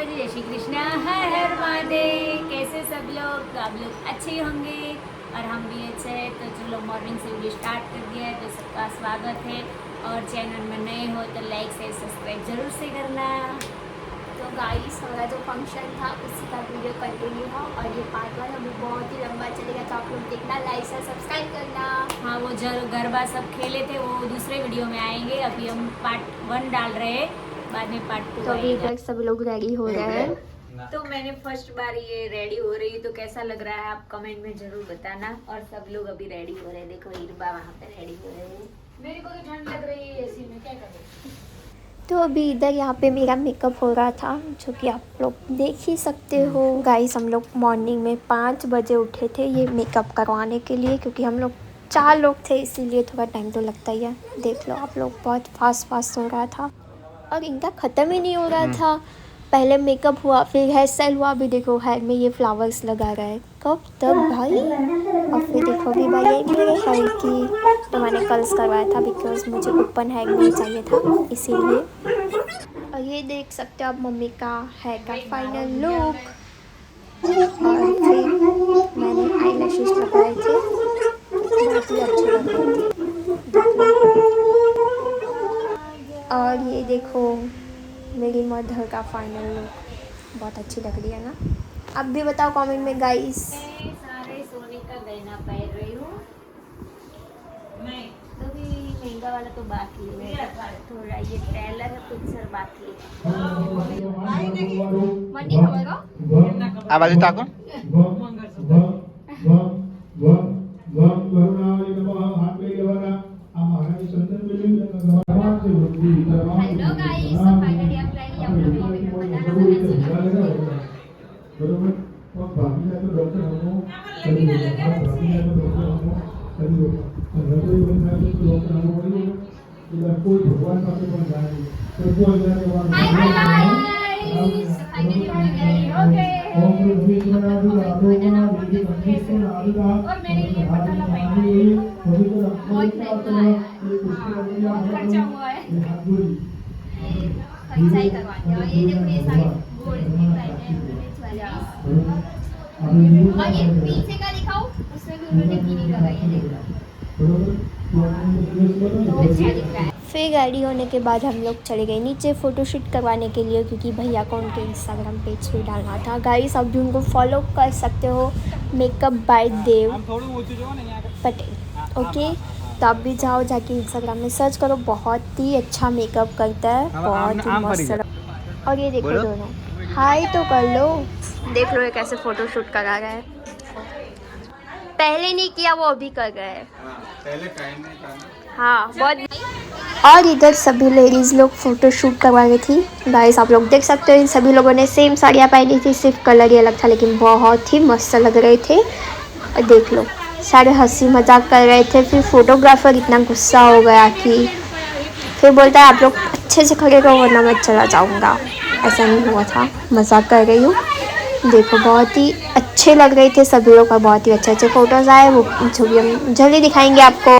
माता जी जय श्री कृष्णा। हर हर महादेव। कैसे सब लोग? तो आप लोग अच्छे होंगे और हम भी अच्छे हैं। तो चलो मॉर्निंग से वीडियो स्टार्ट कर दिया है तो सबका स्वागत है। और चैनल में नए हो तो लाइक से सब्सक्राइब ज़रूर से करना। तो गाइस हमारा जो फ़ंक्शन था उसी का वीडियो कंटिन्यू है। और ये पार्ट वन अभी बहुत ही लंबा चलेगा तो आप लोग देखना लाइक से सब्सक्राइब करना। हाँ वो जर गरबा सब खेले थे वो दूसरे वीडियो में आएँगे। अभी हम पार्ट वन डाल रहे हैं। बाद में पार्ट टू तो अभी सब लोग रेडी हो रहे हैं। तो मैंने फ़र्स्ट बार ये रेडी हो रही हूँ तो कैसा लग रहा है? आप कमेंट में ज़रूर बताना। और सब लोग अभी रेडी हो रहे हैं। देखो इरबा वहाँ पे रेडी हो रहे हैं। मेरे को तो ठंड लग रही है एसी में क्या करें? तो अभी इधर यहाँ पे मेरा मेकअप हो रहा था जो कि आप लोग देख ही सकते हो। गाइस हम लोग मॉर्निंग में पाँच बजे उठे थे ये मेकअप करवाने के लिए क्योंकि हम लोग चार लोग थे इसीलिए थोड़ा टाइम तो लगता ही है। देख लो आप लोग बहुत फास्ट फास्ट हो रहा था। और इनका ख़त्म ही नहीं हो रहा था। पहले मेकअप हुआ फिर हेयर स्टाइल हुआ अभी देखो हेयर में ये फ्लावर्स लगा रहा है। कब तब भाई? और फिर देखो अभी भाई ये मेरे हेयर की तो मैंने कल्स करवाया था बिकॉज़ मुझे ओपन हेयर नहीं चाहिए था इसीलिए। और ये देख सकते हो आप मम्मी का हेयर का फाइनल लुक और फिर मैंने आई लैशेस लगाए थे बहुत ही अच्छे लग रहे थे। और ये देखो मेरी मदर का फाइनल लुक बहुत अच्छी लग रही है ना? अब भी बताओ कमेंट में गाइस मैं सारे सोने का गहना पहन रही हूँ। मैं तो भी महँगा वाला तो बाकी है। थोड़ा ये पहला का कुछ सर बाकी है। मनी खबर आवाज़ ताको रेडी हो है खर्चा हुआ है। पैसा ही करवाने और ये देखो ये सारे गोल्ड के पहने हैं उन्होंने ज्वेलरीज और ये पीछे का दिखाओ उसमें भी उन्होंने गिनी लगाई है देखो तो अच्छा दिख रहा है फिर गाड़ी होने के बाद हम लोग चले गए नीचे फ़ोटोशूट करवाने के लिए क्योंकि भैया को उनके इंस्टाग्राम पेज पे डालना था। गाइस अब भी उनको फॉलो कर सकते हो। Makeup by Dev Patel okay तो आप भी जाओ जाके इंस्टाग्राम में सर्च करो। बहुत ही अच्छा मेकअप करता है। बहुत ही मस्त और ये देखो दोनों। हाई तो कर लो। देख लो ये कैसे फ़ोटो शूट करा रहा है। पहले नहीं किया वो अभी कर रहा है। पहले टाइम नहीं था हाँ बहुत और इधर सभी लेडीज़ लोग फ़ोटो शूट करवा रही थी। गाइस आप लोग देख सकते हो इन सभी लोगों ने सेम साड़ियाँ पहनी थी सिर्फ़ कलर ही अलग था लेकिन बहुत ही मस्त लग रहे थे। और देख लो सारे हँसी मज़ाक कर रहे थे फिर फोटोग्राफर इतना गुस्सा हो गया कि फिर बोलता है आप लोग अच्छे से खड़े रहो वरना मैं चला जाऊँगा। ऐसा नहीं हुआ था मज़ाक कर रही हूँ। देखो, बहुत ही अच्छे लग रहे थे सभी लोग का बहुत ही अच्छे अच्छे फ़ोटोज़ आए। वो जो भी हम जल्दी दिखाएँगे आपको।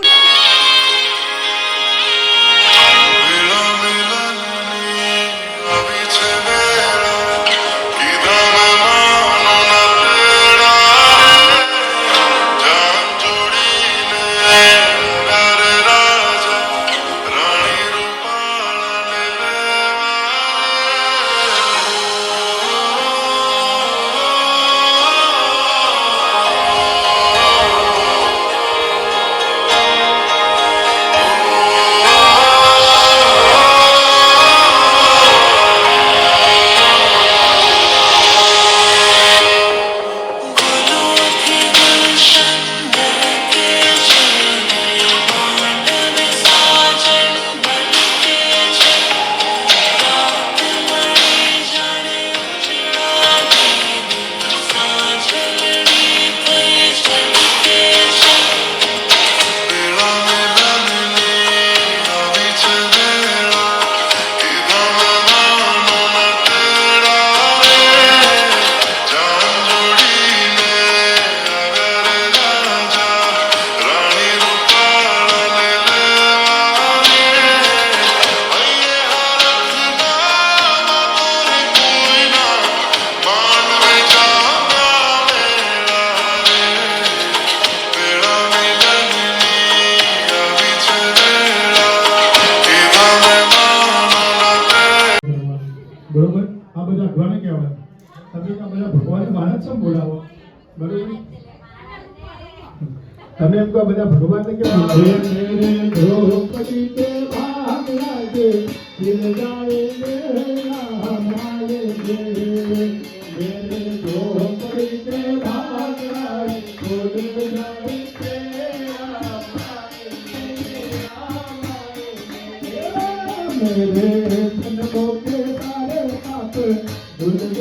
બોલાવો બરોબર તમે એમ કહો બધા ભગવાનને કેમ मेरे धन को Amen.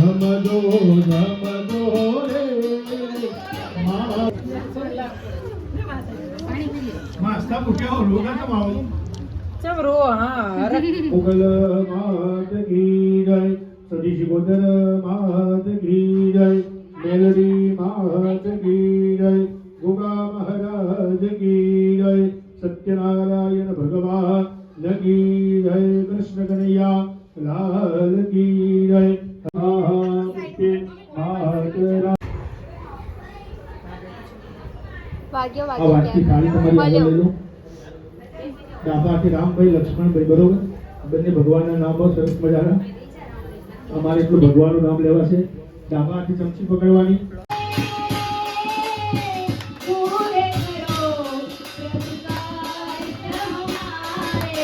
ધમદો રમદો રે. માસ્તા મુખ્ય રોગા તમારો ચમરો હા અરે મુગલ માત કી જય સદી શિકોદર માત કી જય મેલડી માત કી જય ગોગા મહારાજ કી જય સત્યનારાયણ ભગવાન જય કૃષ્ણ કનૈયા લાલ કી વાગ્યો આ વાતથી થાળી તમારી આગળ લઈ લો ડાબાથી રામભાઈ લક્ષ્મણભાઈ બરોબર બંને ભગવાનના નામો સરસ મજાના અમારે એટલું ભગવાનનું નામ લેવાશે ડાબાથી ચમચી પકડવાની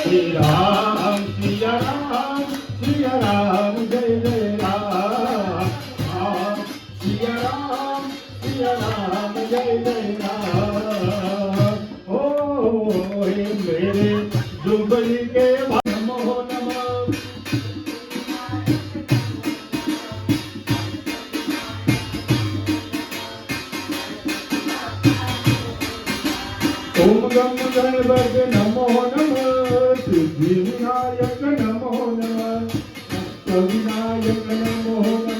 શ્રી રામ સિયા રામ સિયા રામ જય જય રામ રામ સિયા રામ સિયા રામ જય જય રામ ఓం గమ్ గణపతి నమో నమ సిద్ధి వినాయక నమో నమ వినాయక నమో నమ